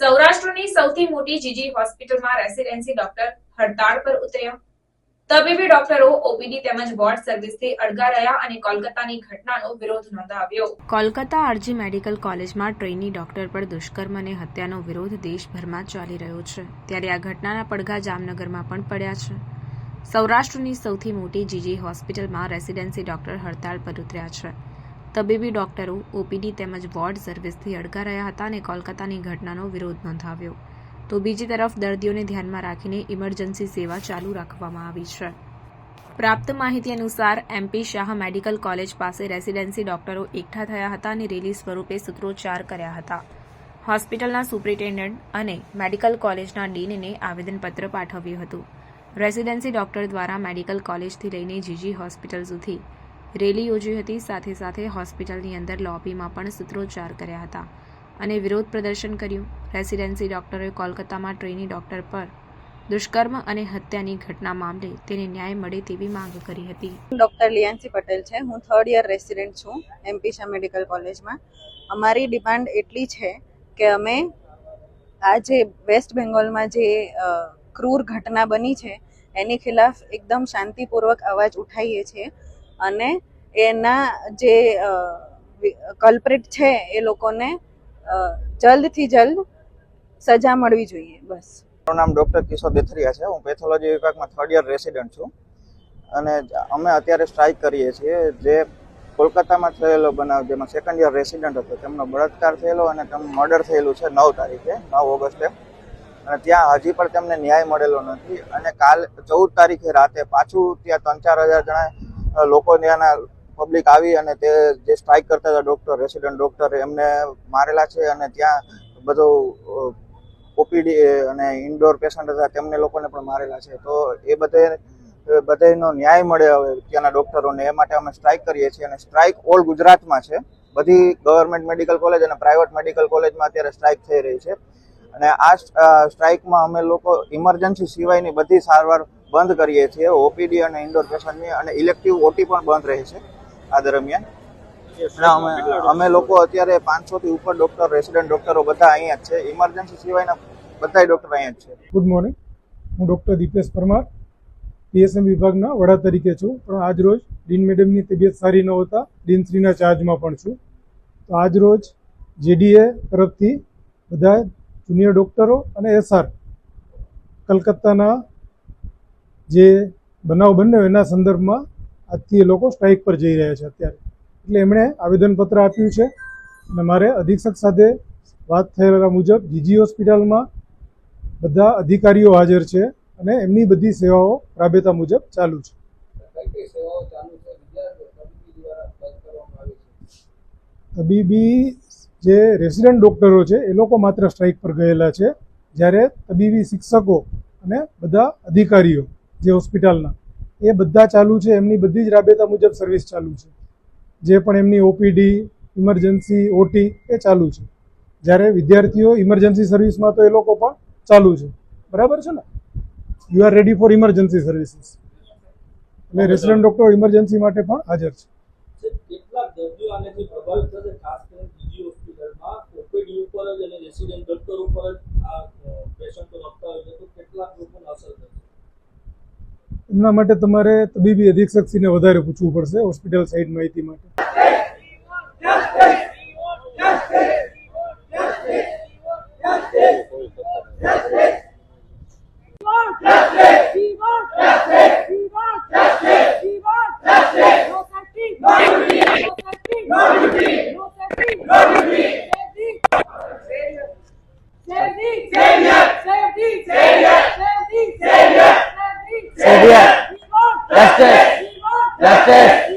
સૌરાષ્ટ્રની સૌથી મોટી જીજી હોસ્પિટલમાં રેસિડેન્સી ડોક્ટર હડતાળ પર ઉતર્યા. તબીબી ડોક્ટરો ઓપીડી તેમજ વોર્ડ સર્વિસથી અડગા રહ્યા અને કોલકાતાની ઘટનાનો વિરોધ નોંધાવ્યો. કોલકાતા આરજી મેડિકલ કોલેજમાં ટ્રેની ડોક્ટર પર દુષ્કર્મ અને હત્યાનો વિરોધ દેશભરમાં ચાલી રહ્યો છે. ત્યારે આ ઘટનાના પડઘા જામનગરમાં પણ પડ્યા છે. સૌરાષ્ટ્રની સૌથી મોટી જીજી હોસ્પિટલમાં રેસિડેન્સી ડોક્ટર હડતાળ પર ઉતર્યા છે. તબીબી ડોક્ટરો, ઓપીડી તેમજ વોર્ડ સર્વિસથી અડગા રહ્યા હતા અને કોલકાતાની ઘટનાનો વિરોધ નોંધાવ્યો. તો બીજી તરફ દર્દીઓને ધ્યાનમાં રાખીને ઇમરજન્સી સેવા ચાલુ રાખવામાં આવી છે. પ્રાપ્ત માહિતી અનુસાર એમપી શાહ મેડિકલ કોલેજ પાસે રેસિડેન્સી ડોક્ટરો એકઠા થયા હતા અને રેલી સ્વરૂપે સૂત્રોચ્ચાર કર્યા હતા. હોસ્પિટલના સુપ્રિન્ટેન્ડન્ટ અને મેડિકલ કોલેજના ડીનને આવેદનપત્ર પાઠવ્યું હતું. રેસિડેન્સી ડોક્ટર દ્વારા મેડિકલ કોલેજથી લઈને જીજી હોસ્પિટલ સુધી રેલી યોજી હતી. સાથે સાથે હોસ્પિટલની અંદર લોબીમાં પણ સૂત્રોચ્ચાર કર્યા હતા અને વિરોધ પ્રદર્શન કર્યું. રેસિડેન્સી ડોક્ટરોએ કોલકાતામાં ટ્રેની ડોક્ટર પર દુષ્કર્મ અને હત્યાની ઘટના મામલે તેને ન્યાય મળે તેવી માંગ કરી હતી. ડૉક્ટર લિયાન્સી પટેલ છે. હું થર્ડ યર રેસિડેન્ટ છું એમપી શાહ મેડિકલ કોલેજમાં અમારી ડિમાન્ડ એટલી છે કે અમે આ જે વેસ્ટ બેંગોલમાં જે ક્રૂર ઘટના બની છે, એની ખિલાફ એકદમ શાંતિપૂર્વક અવાજ ઉઠાવીએ છીએ અને એના જે કલ્પ્રિટ છે એ લોકોને જલ્દથી જલ્દ સજા મળવી જોઈએ, બસ. મારું નામ ડૉક્ટર કિશોર દેથરિયા છે. હું પેથોલોજી વિભાગમાં થર્ડ યર રેસિડન્ટ છું. અને અમે અત્યારે સ્ટ્રાઇક કરીએ છીએ. જે કોલકાતામાં થયેલો બનાવ, જેમાં સેકન્ડ યર રેસિડન્ટ હતો, તેમનો બળાત્કાર થયેલો અને તેમનું મર્ડર થયેલું છે નવ તારીખે, નવ ઓગસ્ટે. અને ત્યાં હજી પણ તેમને ન્યાય મળેલો નથી. અને કાલ, ચૌદ તારીખે રાતે પાછું ત્યાં ત્રણ ચાર હજાર જણા લોકો ત્યાંના પબ્લિક આવી અને તે જે સ્ટ્રાઇક કરતા હતા ડૉક્ટર રેસિડન્ટ ડૉક્ટર એમને મારેલા છે અને ત્યાં બધું ઓપીડી અને ઇન્ડોર પેશન્ટ હતા, તેમને લોકોને પણ મારેલા છે. તો એ બધે બધાનો ન્યાય મળે હવે ત્યાંના ડૉક્ટરોને એ માટે અમે સ્ટ્રાઇક કરીએ છીએ અને સ્ટ્રાઇક ઓલ ગુજરાતમાં છે. બધી ગવર્મેન્ટ મેડિકલ કોલેજ અને પ્રાઇવેટ મેડિકલ કોલેજમાં અત્યારે સ્ટ્રાઇક થઈ રહી છે. અને આ સ્ટ્રાઇકમાં અમે લોકો ઇમરજન્સી સિવાયની બધી સારવાર બંધ કરીએ છીએ. ઓપીડી અને ઇન્ડોર પેશન્ટની અને ઇલેક્ટિવ ઓટી પણ બંધ રહે છે. આ દરમિયાન. અને અમે અમે લોકો અત્યારે પાંચસોથી ઉપર ડૉક્ટર રેસિડન્ટ ડૉક્ટરો બધા અહીંયા જ છે. ઇમરજન્સી સિવાયના બધા ડૉક્ટર અહીંયા જ છે. ગુડ મોર્નિંગ હું ડૉક્ટર દીપેશ પરમાર પીએસએમ વિભાગના વડા તરીકે છું. પણ આજ રોજ ડીન મેડમની તબિયત સારી ન હોતા ડીનશ્રીના ચાર્જમાં પણ છું. તો આજ રોજ જેડીએ તરફથી બધા જુનિયર ડૉક્ટરો અને એસઆર કલકત્તાના જે બનાવ બન્યો એના સંદર્ભમાં આજથી એ લોકો સ્ટ્રાઇક પર જઈ રહ્યા છે અત્યારે. એટલે એમણે આવેદનપત્ર આપ્યું છે અને મારે અધિક્ષક સાથે વાત થયેલા મુજબ જીજી હોસ્પિટલમાં બધા અધિકારીઓ હાજર છે અને એમની બધી સેવાઓ રાબેતા મુજબ ચાલુ છે. તબીબી જે રેસિડન્ટ ડૉક્ટરો છે, એ લોકો માત્ર સ્ટ્રાઇક પર ગયેલા છે. જ્યારે તબીબી શિક્ષકો અને બધા અધિકારીઓ જે હોસ્પિટલના એ બધા ચાલુ છે એમની બધી જ રાબેતા મુજબ સર્વિસ ચાલુ છે. જે પણ એમની ઓપીડી ઇમરજન્સી ઓટી એ ચાલુ છે. જ્યારે વિદ્યાર્થીઓ ઇમરજન્સી સર્વિસમાં તો એ લોકો પણ ચાલુ છે. બરાબર છે ને? You are ready for emergency services એટલે રેસિડન્ટ ડોક્ટર ઇમરજન્સી માટે પણ હાજર છે. પ્રભાવિત થશે ખાસ કરીને બીજી હોસ્પિટલમાં ઓપીડી ઉપર જ અને રેસિડન્ટ ડોક્ટર ઉપર જ આ પેશન્ટો રખતા હોય છે તો કેટલાક લોકોને અસર થશે એમના માટે તમારે તબીબી અધિક્ષકશ્રીને વધારે પૂછવું પડશે હોસ્પિટલ સાઈડ માહિતી માટે. Até.